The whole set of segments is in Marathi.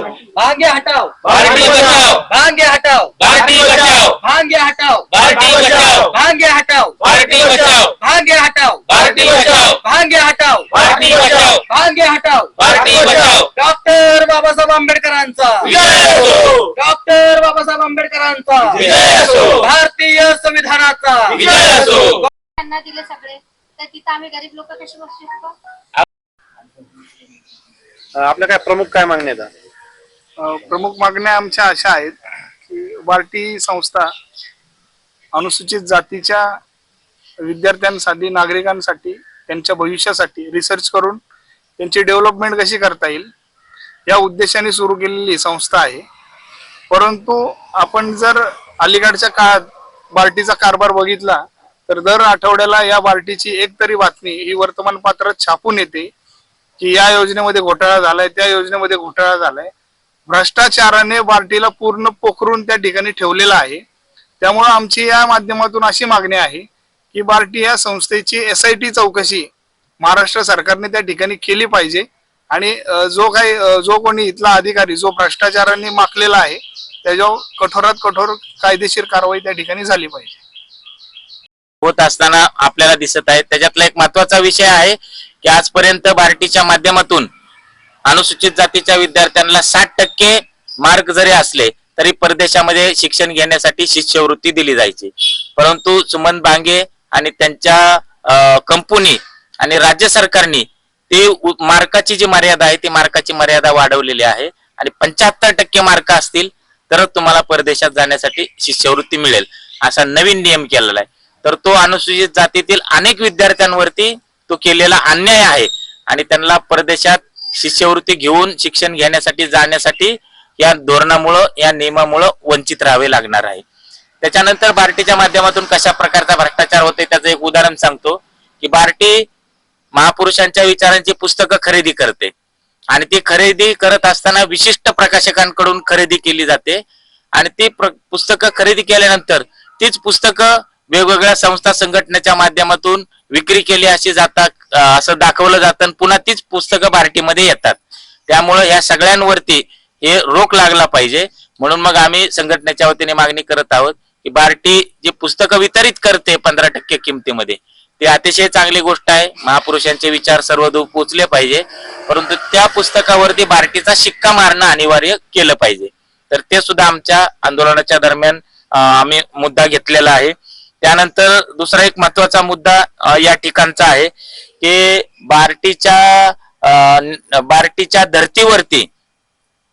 बचाओ भांगे हटाओ। बाल्टी बचाओ। भांगे हटाओ। बाल्टी बचाओ। भांगे हटाओ। बाल्टी बचाओ। भांगे हटाओ। बाल्टी बचाओ। भांगे हटाओ। बाल्टी बचाओ। भांगे हटाओ। बाल्टी बचाओ। भांगे हटाओ। बाल्टी बचाओ। डॉक्टर बाबासाहेब आंबेडकरांचा। डॉक्टर बाबासाहेब आंबेडकरांचा। विजय असो। भारतीय संविधानाचा। विजय असो। त्यांना दिले सगळे. तर तिथं आम्ही गरीब लोक कसे बसू शकतो? आपल्या काय प्रमुख काय मागण्या प्रमुख मागण्या आमच्या अशा आहेत की बार्टी संस्था अनुसूचित जातीच्या विद्यार्थ्यांसाठी नागरिकांसाठी त्यांच्या भविष्यासाठी रिसर्च करून त्यांची डेव्हलपमेंट कशी करता येईल या उद्देशाने सुरू केलेली संस्था आहे. परंतु आपण जर अलीकडच्या काळात बार्टीचा कारभार बघितला तर दर आठवड्याला या बार्टीची एक तरी बातमी ही वर्तमानपत्रात छापून येते की या योजनेमध्ये घोटाळा झालाय त्या योजनेमध्ये घोटाळा झालाय. भ्रष्टाचाराने पार्टीला पूर्ण पोखरून त्या ठिकाणी ठेवलेला आहे. त्यामुळं आमची या माध्यमातून अशी मागणी आहे की बार्टी या संस्थेची एस आय टी चौकशी महाराष्ट्र सरकारने त्या ठिकाणी केली पाहिजे. आणि जो काही जो कोणी इथला अधिकारी जो भ्रष्टाचाराने माखलेला आहे त्याच्यावर कठोरात कठोर कायदेशीर कारवाई त्या ठिकाणी झाली पाहिजे. होत असताना आपल्याला दिसत आहे. त्याच्यातला एक महत्त्वाचा विषय आहे की आजपर्यंत बार्टीच्या माध्यमातून अनुसूचित जातीच्या विद्यार्थ्यांना साठ टक्के मार्क जरी असले तरी परदेशामध्ये शिक्षण घेण्यासाठी शिष्यवृत्ती दिली जायची. परंतु सुमन बांगे आणि त्यांच्या कंपनी आणि राज्य सरकारने ती मार्काची जी मर्यादा आहे ती मार्काची मर्यादा वाढवलेली आहे. आणि पंच्याहत्तर टक्के मार्क असतील तरच तुम्हाला परदेशात जाण्यासाठी शिष्यवृत्ती मिळेल. असा नवीन नियम केलेला आहे. तर तो अनुसूचित जातीतील अनेक विद्यार्थ्यांवरती तो केलेला अन्याय आहे. आणि त्यांना परदेशात शिष्यवृत्ती घेऊन शिक्षण घेण्यासाठी जाण्यासाठी या धोरणामुळं या नियमामुळं वंचित राहावे लागणार आहे. त्याच्यानंतर बार्टीच्या माध्यमातून कशा प्रकारचा भ्रष्टाचार होते त्याचं एक उदाहरण सांगतो की बार्टी महापुरुषांच्या विचारांची पुस्तकं खरेदी करते आणि ती खरेदी करत असताना विशिष्ट प्रकाशकांकडून खरेदी केली जाते आणि ती पुस्तकं खरेदी केल्यानंतर तीच पुस्तकं वेगवेगळ्या संस्था संघटनेच्या माध्यमातून विक्री केली अशी जातात. असं दाखवलं जातं आणि पुन्हा तीच पुस्तकं बार्टीमध्ये येतात. त्यामुळं या सगळ्यांवरती हे रोख लागला पाहिजे. म्हणून मग आम्ही संघटनेच्या वतीने मागणी करत आहोत की बार्टी जी पुस्तकं वितरित करते पंधरा टक्के किमतीमध्ये ती अतिशय चांगली गोष्ट आहे. महापुरुषांचे विचार सर्वदूर पोचले पाहिजे. परंतु त्या पुस्तकावरती बार्टीचा शिक्का मारणं अनिवार्य केलं पाहिजे. तर ते सुद्धा आमच्या आंदोलनाच्या दरम्यान आम्ही मुद्दा घेतलेला आहे. त्यानंतर दुसरा एक महत्त्वाचा मुद्दा या ठिकाणचा आहे की बार्टीच्या बार्टीच्या धर्तीवरती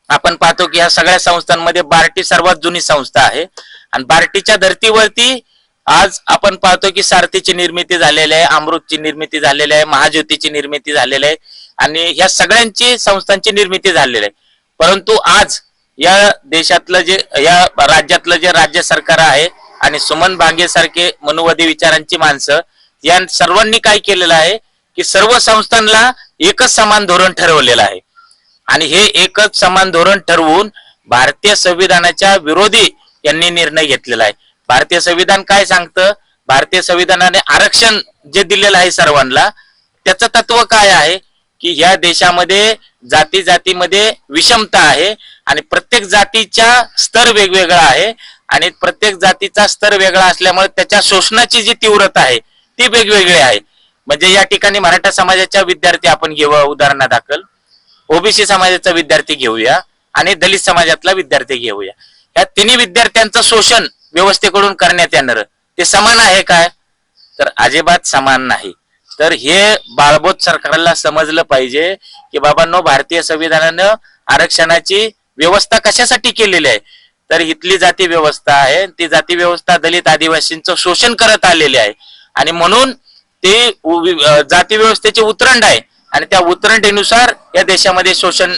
आपण पाहतो की या सगळ्या संस्थांमध्ये बार्टी सर्वात जुनी संस्था आहे. आणि बार्टीच्या धर्तीवरती आज आपण पाहतो की सारथीची निर्मिती झालेली आहे अमृतची निर्मिती झालेली आहे महाज्योतीची निर्मिती झालेली आहे आणि या सगळ्यांची संस्थांची निर्मिती झालेली आहे. परंतु आज या देशातलं जे या राज्यातलं जे राज्य सरकार आहे आणि सुमन भांगेसारखे मनुवादी विचारांची माणसं या सर्वांनी काय केलेलं आहे की सर्व संस्थांना एकच समान धोरण ठरवलेलं आहे. आणि हे एकच समान धोरण ठरवून भारतीय संविधानाच्या विरोधी यांनी निर्णय घेतलेला आहे. भारतीय संविधान काय सांगतं? भारतीय संविधानाने आरक्षण जे दिलेलं आहे सर्वांना त्याचं तत्व काय आहे? की ह्या देशामध्ये जाती जातीमध्ये विषमता आहे आणि प्रत्येक जातीचा स्तर वेगवेगळा आहे. आणि प्रत्येक जातीचा स्तर वेगळा असल्यामुळे त्याच्या शोषणाची जी तीव्रता आहे ती वेगवेगळी आहे. म्हणजे या ठिकाणी मराठा समाजाच्या विद्यार्थी आपण घेऊ उदाहरणादाखल ओबीसी समाजाचा विद्यार्थी घेऊया आणि दलित समाजातला विद्यार्थी घेऊया. या तिन्ही विद्यार्थ्यांचं शोषण व्यवस्थेकडून करण्यात येणार. ते समान आहे काय? तर अजिबात समान नाही. तर हे बाळबोध सरकारला समजलं पाहिजे की बाबांनो भारतीय संविधानानं आरक्षणाची व्यवस्था कशासाठी केलेली आहे? तर इथली जाती व्यवस्था आहे. ती जाती व्यवस्था दलित आदिवासींचं शोषण करत आलेली आहे. आणि म्हणून ते जाती व्यवस्थेचे उतरंड आहे. आणि त्या उतरंडीनुसार या देशामध्ये शोषण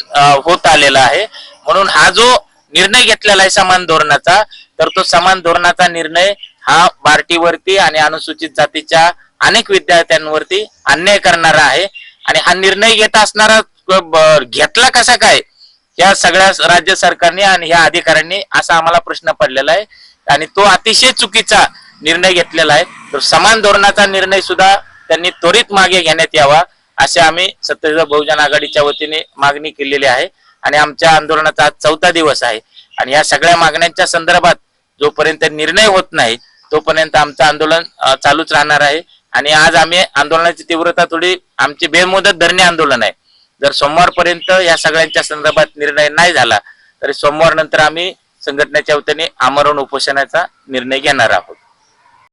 होत आलेलं आहे. म्हणून हा जो निर्णय घेतलेला आहे समान धोरणाचा तर तो समान धोरणाचा निर्णय हा बार्टीवरती आणि अनुसूचित जातीच्या अनेक विद्यार्थ्यांवरती अन्याय करणारा आहे. आणि हा निर्णय घेत असणारा घेतला कसा काय? या सगळ्या राज्य सरकारने आणि ह्या अधिकाऱ्यांनी असा आम्हाला प्रश्न पडलेला आहे. आणि तो अतिशय चुकीचा निर्णय घेतलेला आहे. तर समान धोरणाचा निर्णय सुद्धा त्यांनी त्वरित मागे घेण्यात यावा असे आम्ही सत्यशोधक बहुजन आघाडीच्या वतीने मागणी केलेली आहे. आणि आमच्या आंदोलनाचा आज चौथा दिवस आहे. आणि या सगळ्या मागण्यांच्या संदर्भात जोपर्यंत निर्णय होत नाही तोपर्यंत आमचं आंदोलन चालूच राहणार आहे. आणि आज आम्ही आंदोलनाची तीव्रता थोडी आमची बेमुदत धरणे आंदोलन आहे. जर सोमवारपर्यंत या सगळ्यांच्या संदर्भात निर्णय नाही झाला तर सोमवार नंतर आम्ही संघटनेच्या वतीने आमरण उपोषणाचा निर्णय घेणार आहोत.